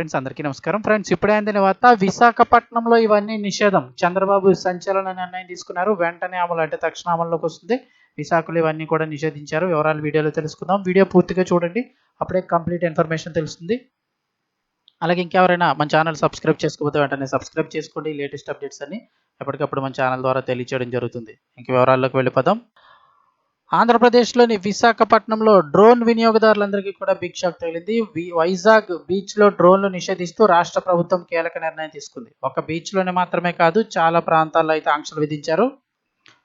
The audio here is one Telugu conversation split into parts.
ఫ్రెండ్స్ అందరికీ నమస్కారం. ఫ్రెండ్స్ ఇప్పుడే అందిన వార్త విశాఖపట్నంలో ఇవన్నీ నిషేధం. చంద్రబాబు సంచలన నిర్ణయం తీసుకున్నారు. వెంటనే అమలు అంటే తక్షణ అమల్లోకి వస్తుంది. విశాఖలో ఇవన్నీ కూడా నిషేధించారు. వివరాలు వీడియోలో తెలుసుకుందాం. వీడియో పూర్తిగా చూడండి. అప్పుడే కంప్లీట్ ఇన్ఫర్మేషన్ తెలుస్తుంది. అలాగే ఇంకెవరైనా మన ఛానల్ సబ్స్క్రైబ్ చేసుకోకపోతే వెంటనే సబ్స్క్రైబ్ చేసుకోండి. లేటెస్ట్ అప్డేట్స్ అన్ని ఎప్పటికప్పుడు మన ఛానల్ ద్వారా తెలియచేయడం జరుగుతుంది. ఇంక వివరాల్లోకి వెళ్ళిపోదాం. ఆంధ్రప్రదేశ్లోని విశాఖపట్నంలో డ్రోన్ వినియోగదారులందరికీ కూడా బిగ్ షాక్ తగిలింది. వి- వైజాగ్ బీచ్లో డ్రోన్లు నిషేధిస్తూ రాష్ట్ర ప్రభుత్వం కీలక నిర్ణయం తీసుకుంది. ఒక బీచ్లోనే మాత్రమే కాదు చాలా ప్రాంతాల్లో అయితే ఆంక్షలు విధించారు.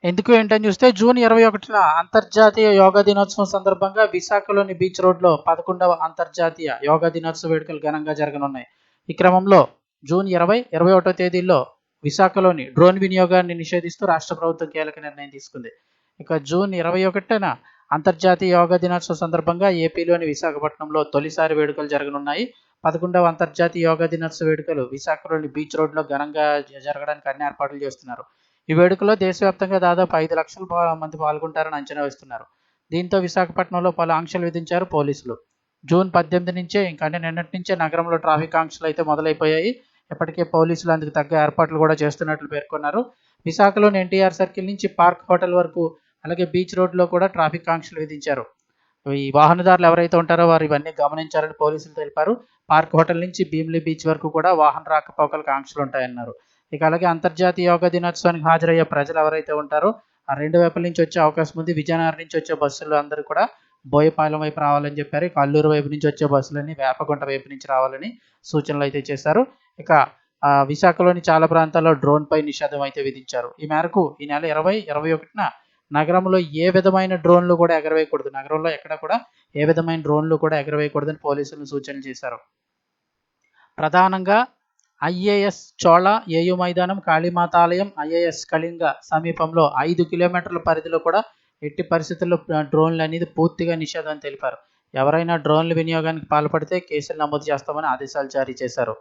ఎందుకు ఏంటని చూస్తే జూన్ ఇరవై ఒకటిన అంతర్జాతీయ యోగా దినోత్సవం సందర్భంగా విశాఖలోని బీచ్ రోడ్లో పదకొండవ అంతర్జాతీయ యోగా దినోత్సవ వేడుకలు ఘనంగా జరగనున్నాయి. ఈ క్రమంలో జూన్ ఇరవై ఇరవై ఒకటో తేదీల్లో విశాఖలోని డ్రోన్ వినియోగాన్ని నిషేధిస్తూ రాష్ట్ర ప్రభుత్వం కీలక నిర్ణయం తీసుకుంది. ఇక జూన్ ఇరవై ఒకటిన అంతర్జాతీయ యోగా దినోత్సవం సందర్భంగా ఏపీలోని విశాఖపట్నంలో తొలిసారి వేడుకలు జరగనున్నాయి. పదకొండవ అంతర్జాతీయ యోగా దినోత్సవ వేడుకలు విశాఖలోని బీచ్ రోడ్లో ఘనంగా జరగడానికి అన్ని ఏర్పాట్లు చేస్తున్నారు. ఈ వేడుకలో దేశవ్యాప్తంగా దాదాపు ఐదు లక్షల మంది పాల్గొంటారని అంచనా వేస్తున్నారు. దీంతో విశాఖపట్నంలో పలు ఆంక్షలు విధించారు పోలీసులు. జూన్ పద్దెనిమిది నుంచే ఇంకంటే నిన్నటి నుంచే నగరంలో ట్రాఫిక్ ఆంక్షలు అయితే మొదలైపోయాయి. ఇప్పటికే పోలీసులు అందుకు తగ్గ ఏర్పాట్లు కూడా చేస్తున్నట్లు పేర్కొన్నారు. విశాఖలోని ఎన్టీఆర్ సర్కిల్ నుంచి పార్క్ హోటల్ వరకు అలాగే బీచ్ రోడ్లో కూడా ట్రాఫిక్ ఆంక్షలు విధించారు. ఈ వాహనదారులు ఎవరైతే ఉంటారో వారు ఇవన్నీ గమనించారని పోలీసులు తెలిపారు. పార్క్ హోటల్ నుంచి భీమిలి బీచ్ వరకు కూడా వాహన రాకపోకలకు ఆంక్షలు ఉంటాయన్నారు. ఇక అలాగే అంతర్జాతీయ యోగా దినోత్సవానికి హాజరయ్యే ప్రజలు ఎవరైతే ఉంటారో ఆ రెండు వైపుల నుంచి వచ్చే అవకాశం ఉంది. విజయనగరం నుంచి వచ్చే బస్సులు అందరూ కూడా బోయపాలెం వైపు రావాలని చెప్పారు. ఇక అల్లూరు వైపు నుంచి వచ్చే బస్సులని వేపగుంట వైపు నుంచి రావాలని సూచనలు అయితే చేశారు. ఇక విశాఖలోని చాలా ప్రాంతాల్లో డ్రోన్ పై నిషేధం అయితే విధించారు. ఈ మేరకు ఈ నెల ఇరవై ఇరవై ఒకటిన నగరంలో ఏ విధమైన డ్రోన్లు కూడా ఎగరవేయకూడదు. నగరంలో ఎక్కడ కూడా ఏ విధమైన డ్రోన్లు కూడా ఎగరవేయకూడదని పోలీసులు సూచనలు చేశారు. ప్రధానంగా ఐఏఎస్ చోళ ఏయు మైదానం కాళీమాత ఆలయం ఐఏఎస్ కళింగ సమీపంలో ఐదు కిలోమీటర్ల పరిధిలో కూడా ఎట్టి పరిస్థితుల్లో డ్రోన్లు అనేది పూర్తిగా నిషేధం తెలిపారు. ఎవరైనా డ్రోన్ల వినియోగానికి పాల్పడితే కేసులు నమోదు చేస్తామని ఆదేశాలు జారీ చేశారు.